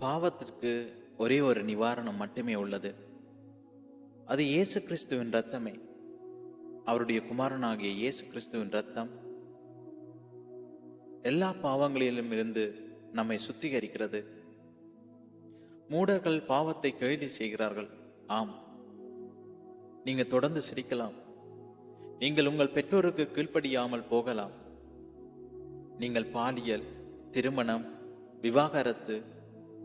பாவத்திற்கு ஒரே ஒரு நிவாரணம் மட்டுமே உள்ளது. அது இயேசு கிறிஸ்துவின் ரத்தமே அவருடைய குமாரனாகிய இயேசு கிறிஸ்துவின் ரத்தம் எல்லா பாவங்களிலும் இருந்து நம்மை சுத்திகரிக்கிறது. மூடர்கள் பாவத்தை கேள்வி செய்கிறார்கள். ஆம். நீங்க தொடர்ந்து சிரிக்கலாம். நீங்கள் உங்கள் பெற்றோருக்கு கீழ்ப்படியாமல் போகலாம். நீங்கள் பாலியல் திருமணம் விவாகரத்து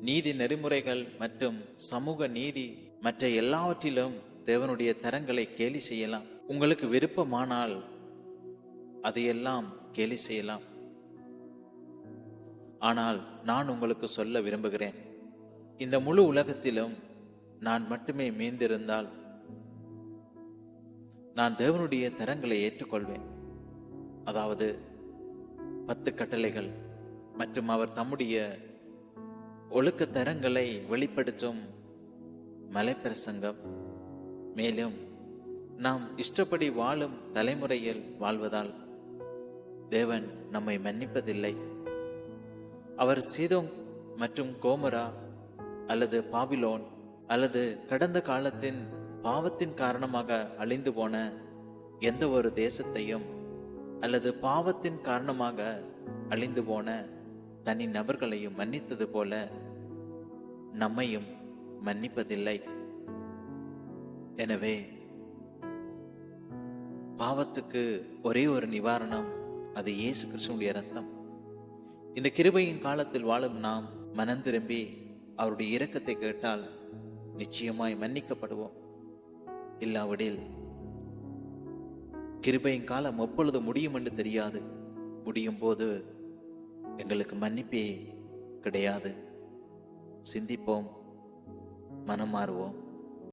நீதி நெறிமுறைகள் மற்றும் சமூக நீதி மற்ற எல்லாவற்றிலும் தேவனுடைய தரங்களை கேலி செய்யலாம். உங்களுக்கு விருப்பமானால் அதையெல்லாம் கேலி செய்யலாம். ஆனால் நான் உங்களுக்கு சொல்ல விரும்புகிறேன். இந்த முழு உலகத்திலும் நான் மட்டுமே மீந்திருந்தால் நான் தேவனுடைய தரங்களை ஏற்றுக்கொள்வேன். அதாவது பத்து கட்டளைகள் மற்றும் அவர் தம்முடைய ஒழுக்க தரங்களை வெளிப்படுத்தும் மலைப்பிரசங்கம். மேலும் நாம் இஷ்டப்படி வாழும் தலைமுறையில் வாழ்வதால் தேவன் நம்மை மன்னிப்பதில்லை. அவர் சீதோங் மற்றும் கோமரா அல்லது பாபிலோன் அல்லது கடந்த காலத்தின் பாவத்தின் காரணமாக அழிந்து போன எந்த ஒரு தேசத்தையும் அல்லது பாவத்தின் காரணமாக அழிந்து போன தனி நபர்களையும் மன்னித்தது போல நம்மையும் மன்னிப்பதில்லை. எனவே பாவத்துக்கு ஒரே ஒரு நிவாரணம் அது இயேசு கிறிஸ்துடைய ரத்தம் இந்த கிருபையின் காலத்தில் வாழும் நாம் மனம் திரும்பி அவருடைய இரக்கத்தை கேட்டால் நிச்சயமாய் மன்னிக்கப்படுவோம். இல்லாவிடில் கிருபையின் காலம் எப்பொழுது முடியும் என்று தெரியாது. முடியும் போது எங்களுக்கு மன்னிப்பே கிடையாது. சிந்திப்போம் மனம் மாறுவோம்